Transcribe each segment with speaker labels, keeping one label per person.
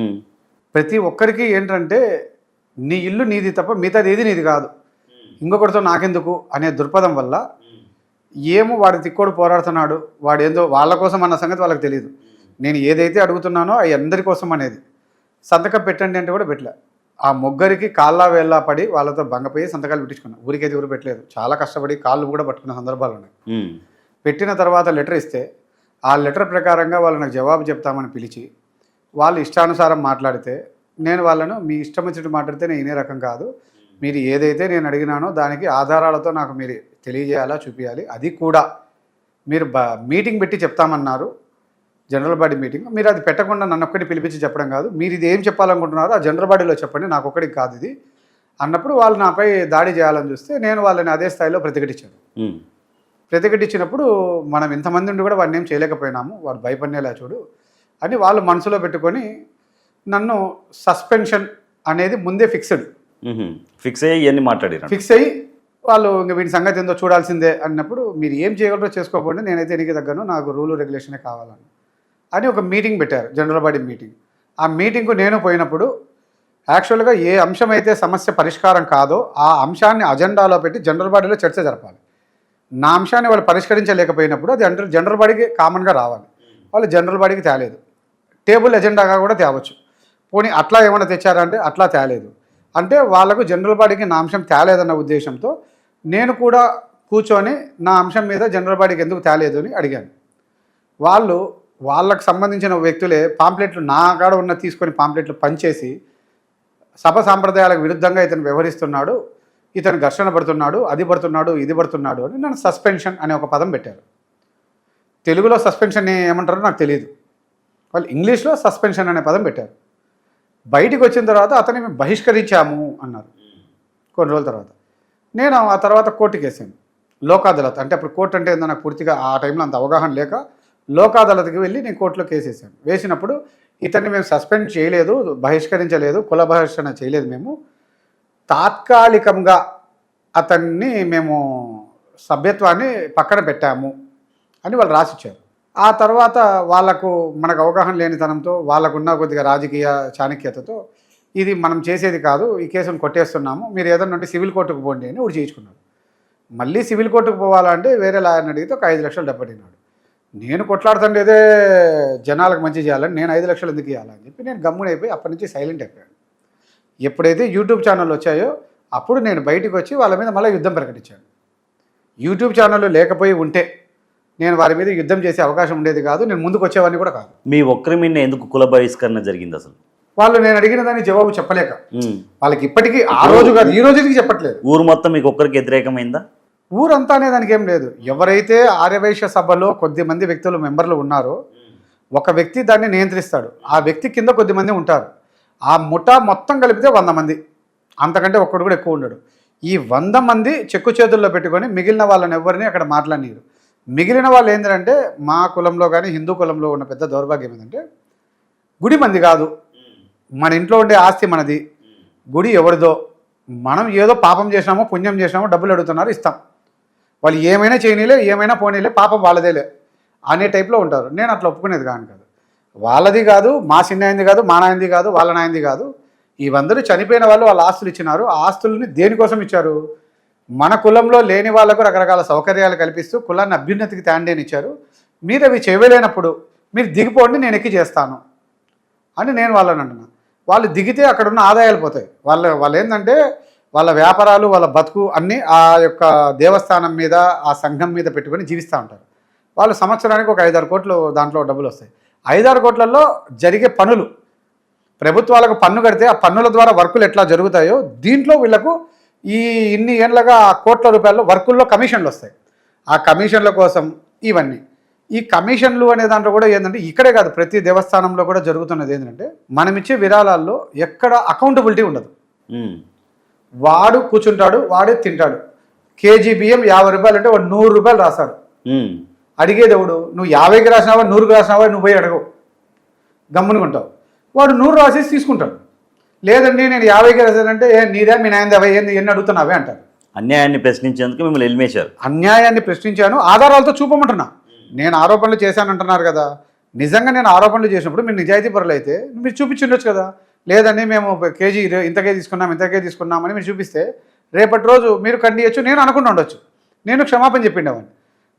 Speaker 1: ఉమ్,
Speaker 2: ప్రతి ఒక్కరికి ఏంటంటే నీ ఇల్లు నీది తప్ప మిగతాది ఏది నీది కాదు. ఇంకొకరితో నాకెందుకు అనే దృక్పథం వల్ల ఏమో వాడి తిక్కోడు పోరాడుతున్నాడు వాడు ఏందో వాళ్ళ కోసం అన్న సంగతి వాళ్ళకి తెలియదు నేను ఏదైతే అడుగుతున్నానో అవి అందరి కోసం అనేది. సంతకం పెట్టండి అంటే కూడా పెట్టలే. ఆ ముగ్గురికి కాళ్ళ వేళ్ళ పడి వాళ్ళతో బంగపోయి సంతకాలు పెట్టించుకున్నా. ఊరికైతే ఎవరు పెట్టలేదు. చాలా కష్టపడి కాళ్ళు కూడా పట్టుకున్న సందర్భాలు ఉన్నాయి. పెట్టిన తర్వాత లెటర్ ఇస్తే ఆ లెటర్ ప్రకారంగా వాళ్ళు నాకు జవాబు చెప్తామని పిలిచి వాళ్ళు ఇష్టానుసారం మాట్లాడితే నేను వాళ్ళను మీ ఇష్టం వచ్చినట్టు మాట్లాడితే నేను ఇనే రకం కాదు. మీరు ఏదైతే నేను అడిగినానో దానికి ఆధారాలతో నాకు మీరు తెలియజేయాలా చూపించాలి అది కూడా మీరు బ మీటింగ్ పెట్టి చెప్తామన్నారు. General body meeting. మీరు అది పెట్టకుండా నన్ను ఒక్కటి పిలిపించి చెప్పడం కాదు. మీరు ఇది ఏం చెప్పాలనుకుంటున్నారో ఆ జనరల్ బాడీలో చెప్పండి. నాకు ఒక్కడికి కాదు ఇది. అన్నప్పుడు వాళ్ళు నాపై దాడి చేయాలని చూస్తే నేను వాళ్ళని అదే స్థాయిలో ప్రతిఘటించాను. ప్రతిఘటించినప్పుడు మనం ఇంతమంది ఉండి కూడా వాడిని ఏం చేయలేకపోయినాము. వాడు భయపడినేలా చూడు. అని వాళ్ళు మనసులో పెట్టుకొని నన్ను సస్పెన్షన్ అనేది ముందే ఫిక్స్డ్.
Speaker 1: ఫిక్స్ అయ్యి ఇవన్నీ మాట్లాడిరా.
Speaker 2: ఫిక్స్ అయ్యి వాళ్ళు ఇంక వీడి సంగతి ఏందో చూడాల్సిందే అన్నప్పుడు మీరు ఏం చేయగలరో చేసుకోకపోండి నేనైతే ఎనికి తగ్గను నాకు రూల్ రెగ్యులేషనే కావాలని అని ఒక మీటింగ్ పెట్టారు జనరల్ బాడీ మీటింగ్ ఆ మీటింగ్కు నేను పోయినప్పుడు యాక్చువల్గా ఏ అంశం అయితే సమస్య పరిష్కారం కాదో ఆ అంశాన్ని అజెండాలో పెట్టి జనరల్ బాడీలో చర్చ జరపాలి. నా అంశాన్ని వాళ్ళు పరిష్కరించలేకపోయినప్పుడు అది జనరల్ జనరల్ బాడీకి కామన్గా రావాలి. వాళ్ళు జనరల్ బాడీకి తేలేదు. టేబుల్ ఎజెండాగా కూడా తేవచ్చు. పోనీ అట్లా ఏమైనా తెచ్చారంటే అట్లా తేలేదు. అంటే వాళ్ళకు జనరల్ బాడీకి నా అంశం తేలేదన్న ఉద్దేశంతో నేను కూడా కూర్చొని నా అంశం మీద జనరల్ బాడీకి ఎందుకు తేలేదు అని అడిగాను. వాళ్ళు వాళ్ళకు సంబంధించిన వ్యక్తులే పాంప్లెట్లు నా కాడ ఉన్న తీసుకొని పాంప్లెట్లు పంచేసి సభ సాంప్రదాయాలకు విరుద్ధంగా ఇతను వ్యవహరిస్తున్నాడు ఇతను ఘర్షణ పడుతున్నాడు అది పడుతున్నాడు ఇది పడుతున్నాడు అని నన్ను సస్పెన్షన్ అనే ఒక పదం పెట్టారు. తెలుగులో సస్పెన్షన్ ఏమంటారో నాకు తెలియదు వాళ్ళు ఇంగ్లీష్లో సస్పెన్షన్ అనే పదం పెట్టారు. బయటికి వచ్చిన తర్వాత అతన్ని మేము బహిష్కరించాము అన్నారు. కొన్ని రోజుల తర్వాత. నేను ఆ తర్వాత కోర్టుకి వేసాను. లోక్ అదాలత్ అంటే అప్పుడు కోర్టు అంటే ఏందో నాకు పూర్తిగా ఆ టైంలో అంత అవగాహన లేక లోక్ అదాలత్కి వెళ్ళి నేను కోర్టులో కేసు వేసాను. వేసినప్పుడు ఇతన్ని మేము సస్పెండ్ చేయలేదు బహిష్కరించలేదు కుల బహిష్కరణ చేయలేదు మేము. తాత్కాలికంగా అతన్ని మేము సభ్యత్వాన్ని పక్కన పెట్టాము అని వాళ్ళు రాసిచ్చారు. ఆ తర్వాత వాళ్ళకు మనకు అవగాహన లేనితనంతో వాళ్ళకున్న కొద్దిగా రాజకీయ చాణక్యతతో ఇది మనం చేసేది కాదు ఈ కేసును కొట్టేస్తున్నాము మీరు ఏదన్నా ఉంటే సివిల్ కోర్టుకు పోండి అని ఊడి చేయించుకున్నాడు. మళ్ళీ సివిల్ కోర్టుకు పోవాలంటే వేరే లాయర్ని అడిగితే ఒక ఐదు లక్షలు డబ్బడినాడు నేను కొట్లాడుతుండేదే జనాలకు మంచి చేయాలని నేను ఐదు లక్షలు ఎందుకు ఇవ్వాలని చెప్పి నేను గమ్మునైపోయి అప్పటి నుంచి సైలెంట్ అయిపోయాను. ఎప్పుడైతే యూట్యూబ్ ఛానల్ వచ్చాయో అప్పుడు నేను బయటికి వచ్చి వాళ్ళ మీద మళ్ళీ యుద్ధం ప్రకటించాను. యూట్యూబ్ ఛానల్ లేకపోయి ఉంటే నేను వారి మీద యుద్ధం చేసే అవకాశం ఉండేది కాదు నేను ముందుకు వచ్చేవాడిని కూడా కాదు.
Speaker 1: మీ ఒక్కరి మీద ఎందుకు కుల బహిష్కరణ జరిగింది అసలు?
Speaker 2: వాళ్ళు నేను అడిగిన దానికి జవాబు చెప్పలేక. వాళ్ళకి ఇప్పటికీ ఆ రోజు కాదు ఈ రోజుకి చెప్పట్లేదు.
Speaker 1: ఊరు మొత్తం మీకు ఒక్కరికి వ్యతిరేకమైందా?
Speaker 2: ఊరంతా అనే దానికి ఏం లేదు. ఎవరైతే ఆర్యవైశ్య సభలో కొద్ది మంది వ్యక్తులు మెంబర్లు ఉన్నారో ఒక వ్యక్తి దాన్ని నియంత్రిస్తాడు. ఆ వ్యక్తి కింద కొద్ది మంది ఉంటారు. ఆ ముఠా మొత్తం కలిపితే వంద మంది. అంతకంటే ఒక్కడు కూడా ఎక్కువ ఉండడు. ఈ వంద మంది చెక్కు చేతుల్లో పెట్టుకొని మిగిలిన వాళ్ళని ఎవరిని అక్కడ మాట్లాడినారు మిగిలిన వాళ్ళు ఏంటంటే మా కులంలో కానీ హిందూ కులంలో ఉన్న పెద్ద దౌర్భాగ్యం ఏంటంటే గుడి మంది కాదు. మన ఇంట్లో ఉండే ఆస్తి మనది. గుడి ఎవరిదో. మనం ఏదో పాపం చేసినామో పుణ్యం చేసినామో డబ్బులు అడుగుతున్నారు ఇస్తాం. వాళ్ళు ఏమైనా చేయనీలే ఏమైనా పోనీలే పాపం వాళ్ళదేలే అనే టైప్లో ఉంటారు. నేను అట్లా ఒప్పుకునేది కాను కాదు. వాళ్ళది కాదు మా చిన్నాయింది కాదు మా నాయంది కాదు వాళ్ళ నాయంది కాదు. ఇవందరూ చనిపోయిన వాళ్ళు వాళ్ళ ఆస్తులు ఇచ్చినారు. ఆస్తుల్ని దేనికోసం ఇచ్చారు? మన కులంలో లేని వాళ్ళకు రకరకాల సౌకర్యాలు కల్పిస్తూ కులాన్ని అభ్యున్నతికి తాండేని ఇచ్చారు. మీరు అవి చేయలేనప్పుడు మీరు దిగిపోండి నేను ఎక్కి చేస్తాను అని నేను వాళ్ళని అంటున్నా. వాళ్ళు దిగితే అక్కడ ఉన్న ఆదాయాలు పోతాయి. వాళ్ళ వాళ్ళు ఏంటంటే వాళ్ళ వ్యాపారాలు వాళ్ళ బతుకు అన్నీ ఆ యొక్క దేవస్థానం మీద ఆ సంఘం మీద పెట్టుకొని జీవిస్తూ ఉంటారు. వాళ్ళు సంవత్సరానికి ఒక ఐదారు కోట్లు దాంట్లో డబ్బులు వస్తాయి. ఐదారు కోట్లలో జరిగే పనులు ప్రభుత్వాలకు పన్ను కడితే ఆ పన్నుల ద్వారా వర్కులు ఎట్లా జరుగుతాయో దీంట్లో వీళ్ళకు ఈ ఇన్ని ఏళ్ళగా ఆ కోట్ల రూపాయల్లో వర్కుల్లో కమిషన్లు వస్తాయి. ఆ కమిషన్ల కోసం ఇవన్నీ. ఈ కమిషన్లు అనే దాంట్లో కూడా ఏంటంటే ఇక్కడే కాదు ప్రతి దేవస్థానంలో కూడా జరుగుతున్నది ఏంటంటే మనం ఇచ్చే విరాళాల్లో ఎక్కడ అకౌంటబిలిటీ ఉండదు. వాడు కూర్చుంటాడు వాడే తింటాడు. కేజీ బియ్యం యాభై రూపాయలు అంటే వాడు నూరు రూపాయలు రాస్తాడు.
Speaker 1: ఉమ్.
Speaker 2: అడిగేది ఎవడు? నువ్వు యాభైకి రాసినావా నూరుకి రాసినావా నువ్వు పోయి అడగవు. గమ్మునుకుంటావు వాడు నూరు రాసేసి తీసుకుంటాడు. లేదండి నేను యాభైకి రాశానంటే ఏ నీదే మీ నాయన యాభై ఏంది ఎన్ని అడుగుతున్నావే అంటారు.
Speaker 1: అన్యాయాన్ని ప్రశ్నించేందుకు మిమ్మల్ని ఎలిమేశారు
Speaker 2: అన్యాయాన్ని ప్రశ్నించాను ఆధారాలతో చూపమంటున్నా. నేను ఆరోపణలు చేశానంటున్నారు కదా. నిజంగా నేను ఆరోపణలు చేసినప్పుడు మీరు నిజాయితీ పరులు అయితే మీరు చూపించుండొచ్చు కదా. లేదండి మేము కేజీ ఇంతకే తీసుకున్నాం ఇంతకే తీసుకున్నామని మీరు చూపిస్తే రేపటి రోజు మీరు ఖండియచ్చు నేను అనుకుని ఉండొచ్చు. నేను క్షమాపణ చెప్పిండేవాడిని.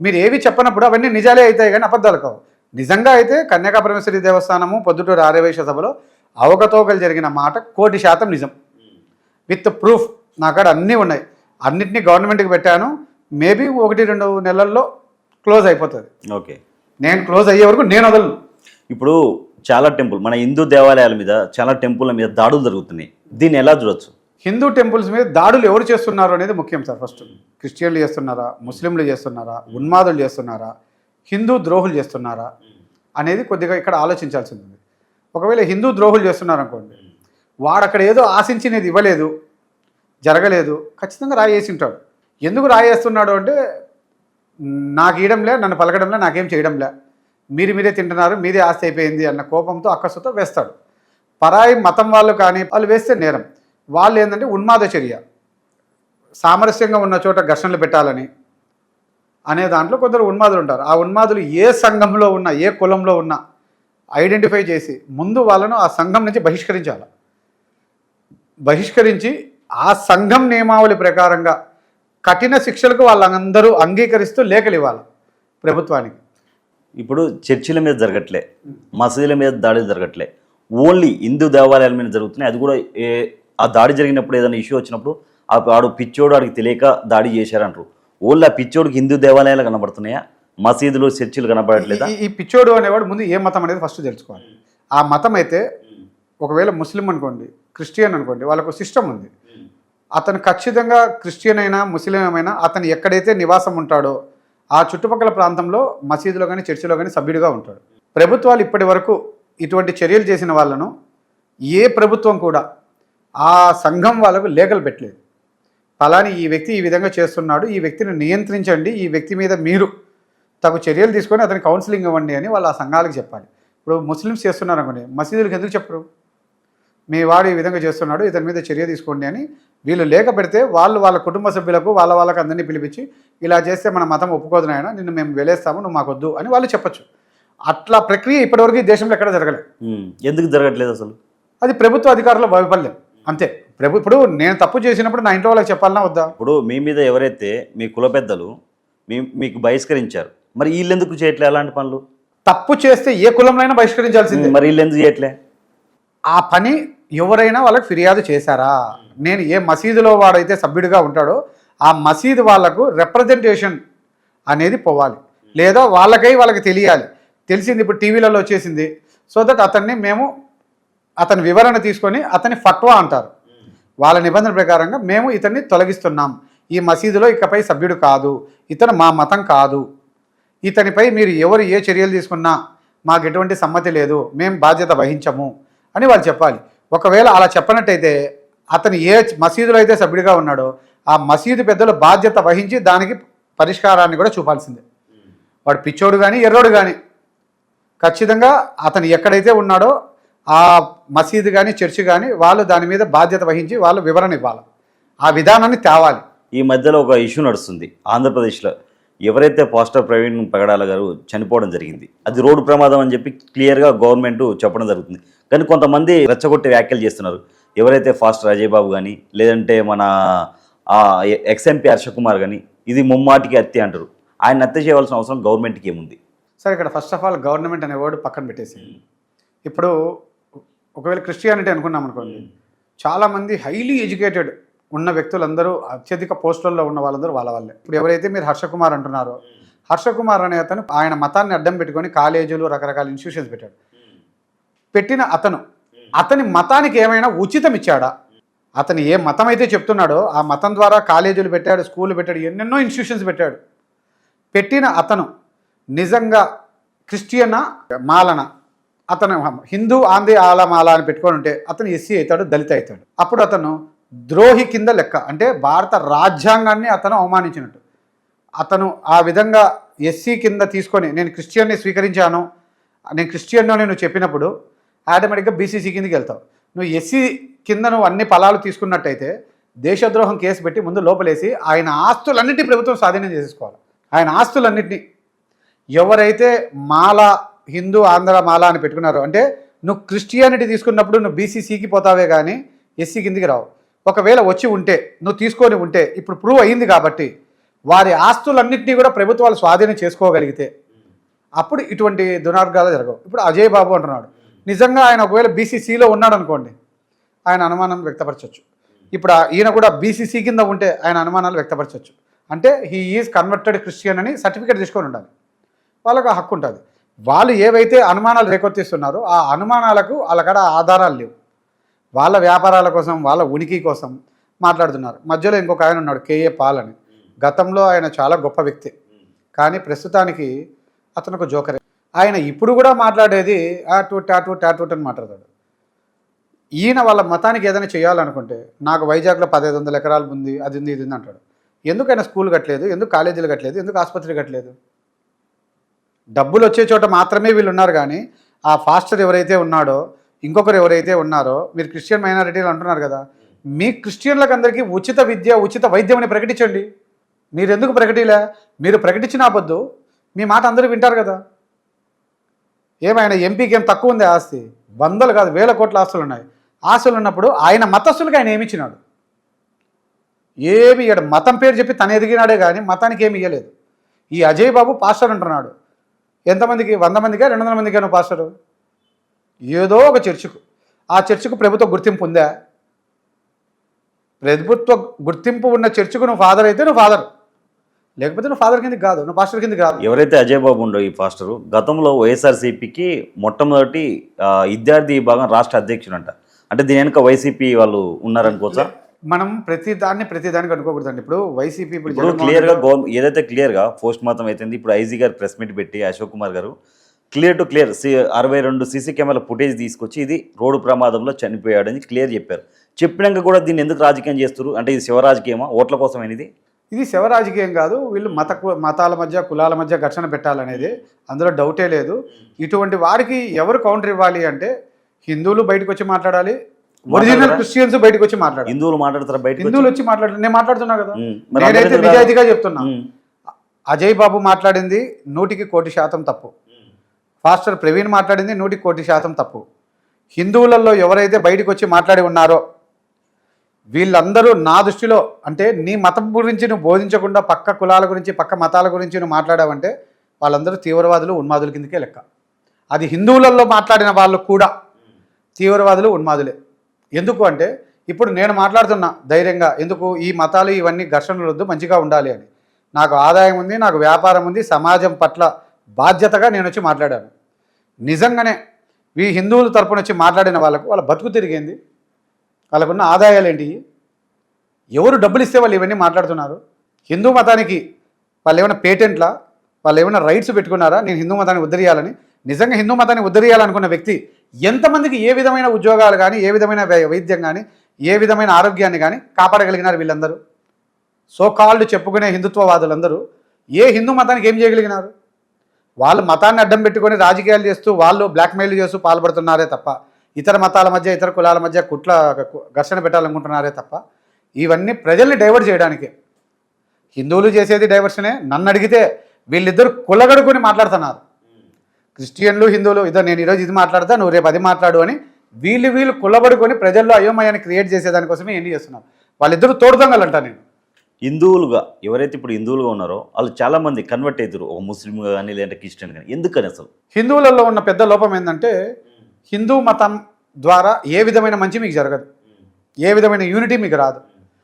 Speaker 2: మీరు ఏవి చెప్పనప్పుడు అవన్నీ నిజాలే అవుతాయి కానీ అబద్ధాలు కావు. నిజంగా అయితే కన్యాకా పరమేశ్వరి దేవస్థానము పొద్దుటూరు ఆర్యవేశ సభలో అవకతవకలు జరిగిన మాట కోటి శాతం నిజం. విత్ ప్రూఫ్ నా కాడ అన్నీ ఉన్నాయి. అన్నిటినీ గవర్నమెంట్కి పెట్టాను. మేబీ ఒకటి రెండు నెలల్లో క్లోజ్ అయిపోతుంది.
Speaker 1: ఓకే.
Speaker 2: నేను క్లోజ్ అయ్యే వరకు నేను వదలను.
Speaker 1: ఇప్పుడు చాలా టెంపుల్ మన హిందూ దేవాలయాల మీద చాలా టెంపుల్ల మీద దాడులు జరుగుతున్నాయి. దీన్ని ఎలా చూడొచ్చు?
Speaker 2: హిందూ టెంపుల్స్ మీద దాడులు ఎవరు చేస్తున్నారు అనేది ముఖ్యం సార్ ఫస్ట్. క్రిస్టియన్లు చేస్తున్నారా? ముస్లింలు చేస్తున్నారా? ఉన్మాదులు చేస్తున్నారా? హిందూ ద్రోహులు చేస్తున్నారా? అనేది కొద్దిగా ఇక్కడ ఆలోచించాల్సి ఉంది ఒకవేళ హిందూ ద్రోహులు చేస్తున్నారు అనుకోండి వాడు అక్కడ ఏదో ఆశించినది ఇవ్వలేదు జరగలేదు ఖచ్చితంగా రాయేసి ఉంటాడు ఎందుకు రాయేస్తున్నాడు అంటే నాకు ఇయడంలే నన్ను పలకడంలే నాకేం చేయడంలే మీరు మీరే తింటున్నారు మీదే ఆస్తి అయిపోయింది అన్న కోపంతో అక్కసుతో వేస్తాడు. పరాయి మతం వాళ్ళు కానీ వాళ్ళు వేస్తే నేరం. వాళ్ళు ఏంటంటే ఉన్మాద చర్య. సామరస్యంగా ఉన్న చోట ఘర్షణలు పెట్టాలని అనే దాంట్లో కొందరు ఉన్మాదులు ఉంటారు. ఆ ఉన్మాదులు ఏ సంఘంలో ఉన్నా ఏ కులంలో ఉన్నా ఐడెంటిఫై చేసి ముందు వాళ్ళను ఆ సంఘం నుంచి బహిష్కరించాలి. బహిష్కరించి ఆ సంఘం నియమావళి ప్రకారంగా కఠిన శిక్షలకు వాళ్ళందరూ అంగీకరిస్తూ లేఖలు ఇవ్వాలి ప్రభుత్వానికి.
Speaker 1: ఇప్పుడు చర్చిల మీద జరగట్లే మసీదుల మీద దాడి జరగట్లే. ఓన్లీ హిందూ దేవాలయాల మీద జరుగుతున్నాయి. అది కూడా ఏ ఆ దాడి జరిగినప్పుడు ఏదైనా ఇష్యూ వచ్చినప్పుడు ఆ వాడు పిచ్చోడు వాడికి తెలియక దాడి చేశారంటారు. ఓన్లీ ఆ పిచ్చోడికి హిందూ దేవాలయాలు కనబడుతున్నాయా? మసీదులు చర్చిలు కనబడట్లేదా?
Speaker 2: ఈ- పిచ్చోడు అనేవాడు ముందు ఏ మతం అనేది ఫస్ట్ తెలుసుకోవాలి. ఆ మతం అయితే ఒకవేళ ముస్లిం అనుకోండి క్రిస్టియన్ అనుకోండి వాళ్ళకు సిస్టమ్ ఉంది. అతను ఖచ్చితంగా క్రిస్టియన్ అయినా ముస్లిం అయినా అతను ఎక్కడైతే నివాసం ఉంటాడో ఆ చుట్టుపక్కల ప్రాంతంలో మసీదులో కానీ చర్చిలో కానీ సభ్యుడిగా ఉంటాడు. ప్రభుత్వాలు ఇప్పటి వరకు ఇటువంటి చర్యలు చేసిన వాళ్ళను ఏ ప్రభుత్వం కూడా ఆ సంఘం వాళ్ళకు లేఖలు పెట్టలేదు. ఫలాని ఈ వ్యక్తి ఈ విధంగా చేస్తున్నాడు ఈ వ్యక్తిని నియంత్రించండి ఈ వ్యక్తి మీద మీరు తగు చర్యలు తీసుకొని అతనికి కౌన్సిలింగ్ ఇవ్వండి అని వాళ్ళు ఆ సంఘాలకు చెప్పాలి. ఇప్పుడు ముస్లిమ్స్ చేస్తున్నారు అనుకోండి మసీదులకు ఎందుకు చెప్పరు? మీ వాడు ఈ విధంగా చేస్తున్నాడు ఇతని మీద చర్య తీసుకోండి అని వీళ్ళు లేక పెడితే వాళ్ళు వాళ్ళ కుటుంబ సభ్యులకు వాళ్ళ వాళ్ళకి అందరినీ పిలిపించి ఇలా చేస్తే మన మతం ఒప్పుకోదు నాయన నిన్ను మేము వెలేస్తాము నువ్వు మాకొద్దు అని వాళ్ళు చెప్పొచ్చు. అట్లా ప్రక్రియ ఇప్పటివరకు ఈ దేశంలో ఎక్కడ జరగలేదు.
Speaker 1: ఎందుకు జరగట్లేదు అసలు?
Speaker 2: అది ప్రభుత్వ అధికారుల వైఫల్యం. అంతే. ప్రభు ఇప్పుడు నేను తప్పు చేసినప్పుడు నా ఇంట్లో వాళ్ళకి చెప్పాలన్నా వద్దా?
Speaker 1: ఇప్పుడు మీ మీద ఎవరైతే మీ కుల పెద్దలు మీ మీకు బహిష్కరించారు మరి వీళ్ళు ఎందుకు చేయట్లే అలాంటి పనులు?
Speaker 2: తప్పు చేస్తే ఏ కులంలో బహిష్కరించాల్సిందే.
Speaker 1: మరి వీళ్ళు ఎందుకు చేయట్లే?
Speaker 2: ఆ పని ఎవరైనా వాళ్ళకి ఫిర్యాదు చేశారా? నేను ఏ మసీదులో వాడైతే సభ్యుడిగా ఉంటాడో ఆ మసీదు వాళ్ళకు రిప్రజెంటేషన్ అనేది పోవాలి. లేదా వాళ్ళకై వాళ్ళకి తెలియాలి. తెలిసింది ఇప్పుడు టీవీలలో వచ్చేసింది. సో దట్ అతన్ని మేము అతని వివరణ తీసుకొని అతని ఫట్వా అంటారు. వాళ్ళ నిబంధన ప్రకారంగా మేము ఇతన్ని తొలగిస్తున్నాం. ఈ మసీదులో ఇకపై సభ్యుడు కాదు. ఇతను మా మతం కాదు. ఇతనిపై మీరు ఎవరు ఏ చర్యలు తీసుకున్నా మాకు ఎటువంటి సమ్మతి లేదు మేము బాధ్యత వహించము అని వాళ్ళు చెప్పాలి. ఒకవేళ అలా చెప్పనట్టయితే అతను ఏ మసీదులో అయితే సభ్యుడిగా ఉన్నాడో ఆ మసీదు పెద్దలు బాధ్యత వహించి దానికి పరిష్కారాన్ని కూడా చూపాల్సిందే. వాడు పిచ్చోడు కానీ ఎర్రోడు కానీ ఖచ్చితంగా అతను ఎక్కడైతే ఉన్నాడో ఆ మసీదు కానీ చర్చి కానీ వాళ్ళు దాని మీద బాధ్యత వహించి వాళ్ళు వివరణ ఇవ్వాలి. ఆ విధానాన్ని తేవాలి.
Speaker 1: ఈ మధ్యలో ఒక ఇష్యూ నడుస్తుంది ఆంధ్రప్రదేశ్లో. ఎవరైతే పాస్టర్ ప్రవీణ్ పగడాల గారు చనిపోవడం జరిగింది అది రోడ్డు ప్రమాదం అని చెప్పి క్లియర్గా గవర్నమెంట్ చెప్పడం జరుగుతుంది. కానీ కొంతమంది రెచ్చగొట్టి వ్యాఖ్యలు చేస్తున్నారు. ఎవరైతే ఫాస్టర్ అజయ్ బాబు కానీ లేదంటే మన ఎక్స్ఎంపీ హర్ష కుమార్ కానీ ఇది ముమ్మాటికి హత్య అంటారు. ఆయన హత్య చేయవలసిన అవసరం గవర్నమెంట్కి ఏముంది?
Speaker 2: సరే ఇక్కడ ఫస్ట్ ఆఫ్ ఆల్ గవర్నమెంట్ అనే వర్డ్ పక్కన పెట్టేసి ఇప్పుడు ఒకవేళ క్రిస్టియానిటీ అనుకున్నాం అనుకోండి చాలామంది హైలీ ఎడ్యుకేటెడ్ ఉన్న వ్యక్తులందరూ అత్యధిక పోస్టుల్లో ఉన్న వాళ్ళందరూ వాళ్ళ వాళ్ళే. ఇప్పుడు ఎవరైతే మీరు హర్షకుమార్ అంటున్నారో హర్షకుమార్ అనే అతను ఆయన మతాన్ని అడ్డం పెట్టుకొని కాలేజీలు రకరకాల ఇన్స్టిట్యూషన్స్ పెట్టాడు. పెట్టిన అతను అతని మతానికి ఏమైనా ఉచితం ఇచ్చాడా? అతను ఏ మతం అయితే చెప్తున్నాడో ఆ మతం ద్వారా కాలేజీలు పెట్టాడు స్కూల్ పెట్టాడు ఎన్నెన్నో ఇన్స్టిట్యూషన్స్ పెట్టాడు. పెట్టిన అతను నిజంగా క్రిస్టియనా? మాలన? అతను హిందూ ఆంది ఆల మాల అని పెట్టుకొని ఉంటే అతను ఎస్సీ అవుతాడు దళిత అవుతాడు. అప్పుడు అతను ద్రోహి కింద లెక్క. అంటే భారత రాజ్యాంగాన్ని అతను అవమానించినట్టు. అతను ఆ విధంగా ఎస్సీ కింద తీసుకొని నేను క్రిస్టియన్ని స్వీకరించాను నేను క్రిస్టియన్ అని నువ్వు చెప్పినప్పుడు ఆటోమేటిక్గా బీసీసీ కిందకి వెళ్తావు. నువ్వు ఎస్సీ కింద నువ్వు అన్ని ఫలాలు తీసుకున్నట్టయితే దేశద్రోహం కేసు పెట్టి ముందు లోపలేసి ఆయన ఆస్తులన్నింటినీ ప్రభుత్వం స్వాధీనం చేసేసుకోవాలి. ఆయన ఆస్తులన్నింటినీ. ఎవరైతే మాల హిందూ ఆంధ్ర మాల అని పెట్టుకున్నారో అంటే నువ్వు క్రిస్టియానిటీ తీసుకున్నప్పుడు నువ్వు బీసీసీకి పోతావే కానీ ఎస్సీ కిందికి రావు. ఒకవేళ వచ్చి ఉంటే నువ్వు తీసుకొని ఉంటే ఇప్పుడు ప్రూవ్ అయ్యింది కాబట్టి వారి ఆస్తులన్నింటినీ కూడా ప్రభుత్వాలు స్వాధీనం చేసుకోగలిగితే అప్పుడు ఇటువంటి దునార్గాలు జరగవు. ఇప్పుడు అజయ్ బాబు అంటున్నాడు. నిజంగా ఆయన ఒకవేళ బీసీసీలో ఉన్నాడు అనుకోండి ఆయన అనుమానం వ్యక్తపరచవచ్చు ఇప్పుడు ఈయన కూడా బీసీసీ కింద ఉంటే ఆయన అనుమానాలు వ్యక్తపరచవచ్చు అంటే హీ ఈజ్ కన్వర్టెడ్ క్రిస్టియన్ అని సర్టిఫికేట్ తీసుకొని ఉండాలి. వాళ్ళకు ఆ హక్కు ఉంటుంది. వాళ్ళు ఏవైతే అనుమానాలు రేకొత్తిస్తున్నారో ఆ అనుమానాలకు వాళ్ళ ఆధారాలు లేవు. వాళ్ళ వ్యాపారాల కోసం వాళ్ళ ఉనికి కోసం మాట్లాడుతున్నారు. మధ్యలో ఇంకొక ఆయన ఉన్నాడు కేఏ పాల్ అని. గతంలో ఆయన చాలా గొప్ప వ్యక్తి. కానీ ప్రస్తుతానికి అతను ఒక జోకరే. ఆయన ఇప్పుడు కూడా మాట్లాడేది ఆ టూ టాటు టూట్ అని మాట్లాడతాడు. ఈయన వాళ్ళ మతానికి ఏదైనా చేయాలనుకుంటే నాకు వైజాగ్లో పదహైదు వందల ఎకరాలు ఉంది అది ఉంది ఇది ఉంది అంటాడు. ఎందుకు ఆయన స్కూల్ కట్టలేదు? ఎందుకు కాలేజీలు కట్టలేదు? ఎందుకు ఆసుపత్రి కట్టలేదు? డబ్బులు వచ్చే చోట మాత్రమే వీళ్ళు ఉన్నారు కానీ ఆ ఫాస్టర్ ఎవరైతే ఉన్నాడో ఇంకొకరు ఎవరైతే ఉన్నారో మీరు క్రిస్టియన్ మైనారిటీలు అంటున్నారు కదా మీ క్రిస్టియన్లకు అందరికీ ఉచిత విద్య ఉచిత వైద్యం అని ప్రకటించండి. మీరు ఎందుకు ప్రకటిలే? మీరు ప్రకటించిన అబద్దు మీ మాట అందరూ వింటారు కదా. ఏమైనా ఎంపీకి ఏం తక్కువ ఉంది ఆస్తి? వందలు కాదు వేల కోట్ల ఆస్తులు ఉన్నాయి. ఆస్తులు ఉన్నప్పుడు ఆయన మతస్థులకు ఆయన ఏమి ఇచ్చినాడు? ఏమి ఇయ్యడు. మతం పేరు చెప్పి తను ఎదిగినాడే కానీ మతానికి ఏమి ఇయ్యలేదు. ఈ అజయ్ బాబు పాస్టర్ అంటున్నాడు. ఎంతమందికి? వంద మందికా? రెండు వందల మందికేనో పాస్టరు? ఏదో ఒక చర్చికు. ఆ చర్చికు ప్రభుత్వ గుర్తింపు ఉందా? ప్రభుత్వ గుర్తింపు ఉన్న చర్చికు నువ్వు ఫాదర్ అయితే నువ్వు ఫాదర్ లేకపోతే నువ్వు ఫాదర్ కిందకి కాదు నువ్వు పాస్టర్ కిందకి కాదు
Speaker 1: ఎవరైతే అజయ్ బాబు ఉండో ఈ పాస్టరు గతంలో వైఎస్ఆర్సీపీకి మొట్టమొదటి విద్యార్థి విభాగం రాష్ట్ర అధ్యక్షుడు అంట అంటే దీని వెనుక వైసీపీ వాళ్ళు ఉన్నారనుకోవచ్చా
Speaker 2: మనం ప్రతి దాన్ని ప్రతి దానికి అనుకోకూడదండి. ఇప్పుడు వైసీపీ ఇప్పుడు
Speaker 1: ఇప్పుడు
Speaker 2: జగన్మోహన్
Speaker 1: క్లియర్గా
Speaker 2: రెడ్డి-
Speaker 1: గవర్నమెంట్ ఏదైతే క్లియర్గా పోస్ట్ మార్టం అయితే ఇప్పుడు ఐజీ గారు ప్రెస్ మీట్ పెట్టి అశోక్ కుమార్ గారు క్లియర్ టు క్లియర్ అరవై రెండు సీసీ కెమెరా ఫుటేజ్ తీసుకొచ్చి ఇది రోడ్డు ప్రమాదంలో చనిపోయాడని క్లియర్ చెప్పారు. చెప్పినాక కూడా దీన్ని ఎందుకు రాజకీయం చేస్తారు అంటే ఇది శివరాజకీయమా? ఓట్ల కోసం అనేది
Speaker 2: ఇది శివ రాజకీయం కాదు. వీళ్ళు మత మతాల మధ్య కులాల మధ్య ఘర్షణ పెట్టాలనేది అందులో డౌటే లేదు. ఇటువంటి వారికి ఎవరు కౌంటర్ ఇవ్వాలి అంటే హిందువులు బయటకు వచ్చి మాట్లాడాలి. ఒరిజినల్? క్రిస్టియన్స్ బయటకు వచ్చి మాట్లాడాలి.
Speaker 1: హిందువులు మాట్లాడతారా బయట
Speaker 2: హిందువులు వచ్చి మాట్లాడాలి నేను మాట్లాడుతున్నా కదా? నేనైతే నిజాయితీగా చెప్తున్నా. అజయ్ బాబు మాట్లాడింది నూటికి కోటి శాతం తప్పు. ఫాస్టర్ ప్రవీణ్ మాట్లాడింది నూటి కోటి శాతం తప్పు. హిందువులలో ఎవరైతే బయటకు వచ్చి మాట్లాడి ఉన్నారో వీళ్ళందరూ నా దృష్టిలో అంటే నీ మతం గురించి నువ్వు బోధించకుండా పక్క కులాల గురించి పక్క మతాల గురించి నువ్వు మాట్లాడావంటే వాళ్ళందరూ తీవ్రవాదులు ఉన్మాదుల కిందకే లెక్క. అది హిందువులలో మాట్లాడిన వాళ్ళు కూడా తీవ్రవాదులు ఉన్మాదులే. ఎందుకు అంటే ఇప్పుడు నేను మాట్లాడుతున్నా ధైర్యంగా ఎందుకు ఈ మతాలు ఇవన్నీ ఘర్షణలు వద్దు మంచిగా ఉండాలి అని. నాకు ఆదాయం ఉంది నాకు వ్యాపారం ఉంది సమాజం పట్ల బాధ్యతగా నేను వచ్చి మాట్లాడాను. నిజంగానే ఈ హిందువుల తరపున వచ్చి మాట్లాడిన వాళ్ళకు వాళ్ళ బతుకు తిరిగింది. వాళ్ళకున్న ఆదాయాలు ఏంటి? ఎవరు డబ్బులు ఇస్తే వాళ్ళు ఇవన్నీ మాట్లాడుతున్నారు? హిందూ మతానికి వాళ్ళు ఏమైనా పేటెంట్లా వాళ్ళు ఏమైనా రైట్స్ పెట్టుకున్నారా? నేను హిందూ మతాన్ని ఉద్ధరియాలని. నిజంగా హిందూ మతాన్ని ఉద్ధరియాలనుకున్న వ్యక్తి ఎంతమందికి ఏ విధమైన ఉద్యోగాలు కానీ ఏ విధమైన వై- వైద్యం కానీ ఏ విధమైన ఆరోగ్యాన్ని కానీ కాపాడగలిగినారు వీళ్ళందరూ? సో కాల్డ్ చెప్పుకునే హిందుత్వవాదులందరూ ఏ హిందూ మతానికి ఏం చేయగలిగినారు? వాళ్ళు మతాన్ని అడ్డం పెట్టుకొని రాజకీయాలు చేస్తూ వాళ్ళు బ్లాక్మెయిల్ చేస్తూ పాల్పడుతున్నారే తప్ప ఇతర మతాల మధ్య ఇతర కులాల మధ్య కుట్ల ఘర్షణ పెట్టాలనుకుంటున్నారే తప్ప ఇవన్నీ ప్రజల్ని డైవర్ట్ చేయడానికి. హిందువులు చేసేది డైవర్షనే నన్ను అడిగితే వీళ్ళిద్దరు కులగడుకొని మాట్లాడుతున్నారు. క్రిస్టియన్లు హిందువులు ఇదో నేను ఈరోజు ఇది మాట్లాడతా నువ్వు రేపు అది మాట్లాడు అని వీళ్ళు వీళ్ళు కులబడుకొని ప్రజల్లో అయోమయాన్ని క్రియేట్ చేసేదానికోసమే ఎన్ని చేస్తున్నారు. వాళ్ళిద్దరూ తోడుదొంగలు అంటా నేను.
Speaker 1: హిందువులుగా ఎవరైతే ఇప్పుడు హిందువులుగా ఉన్నారో వాళ్ళు చాలా మంది కన్వర్ట్ అవుతారు. ఒక ముస్లిం కానీ లేదంటే క్రిస్టియన్ కానీ. ఎందుకని అసలు?
Speaker 2: హిందువులలో ఉన్న పెద్ద లోపం ఏంటంటే హిందూ మతం ద్వారా ఏ విధమైన మంచి మీకు జరగదు. ఏ విధమైన యూనిటీ మీకు రాదు.